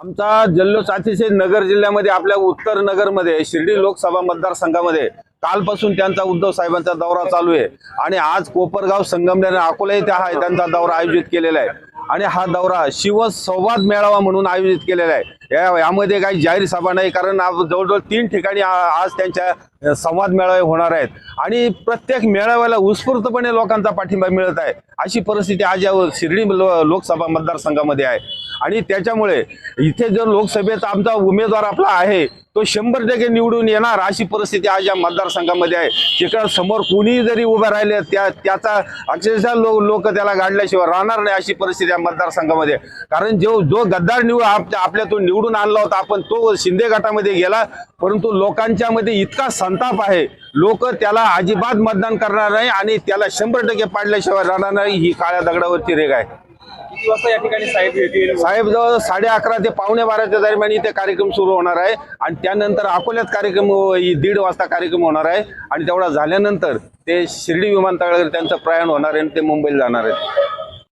आमचा जल्लोष अतिशय नगर जिल्ह्यामध्ये आपल्या उत्तर नगरमध्ये शिर्डी लोकसभा मतदारसंघामध्ये कालपासून त्यांचा उद्धव साहेबांचा दौरा चालू आहे. आणि आज कोपरगाव संगमनेर अकोला येथे हा त्यांचा दौरा आयोजित केलेला आहे. आणि हा दौरा शिवसंवाद मेळावा म्हणून आयोजित केलेला आहे. या यामध्ये काही जाहीर सभा नाही कारण जवळजवळ तीन ठिकाणी आज त्यांच्या संवाद मेळावे होणार आहेत. आणि प्रत्येक मेळाव्याला उत्स्फूर्तपणे लोकांचा पाठिंबा मिळत आहे. अशी परिस्थिती आज या शिर्डी लो- लोकसभा मतदारसंघामध्ये आहे. आणि त्याच्यामुळे इथे जर लोकसभेचा आमचा उमेदवार आपला आहे तो शंभर टक्के निवडून येणार अशी परिस्थिती आज या मतदारसंघामध्ये आहे. तिकडं समोर कोणीही जरी उभे राहिले त्या त्याचा अक्षरशः लोक लोक त्याला गाडल्याशिवाय राहणार नाही अशी परिस्थिती या मतदारसंघामध्ये आहे. कारण जो जो गद्दार निवड आप- आपल्यातून निवडून आणला होता. आपण तो शिंदे गटामध्ये गेला. परंतु लोकांच्या मध्ये इतका संताप आहे. लोक त्याला अजिबात मतदान करणार नाही आणि त्याला शंभर टक्के पाडल्याशिवाय राहणार नाही. ही काळ्या दगडावरची रेग आहे. या ठिकाणी साहेब साहेब जवळ साडे अकरा ते पावणे बाराच्या दरम्यान इथे कार्यक्रम सुरू होणार आहे. आणि त्यानंतर अकोल्यात कार्यक्रम दीड वाजता कार्यक्रम होणार आहे. आणि तेवढा झाल्यानंतर ते शिर्डी विमानतळावर त्यांचं प्रयाण होणार आहे आणि ते मुंबईला जाणार आहेत.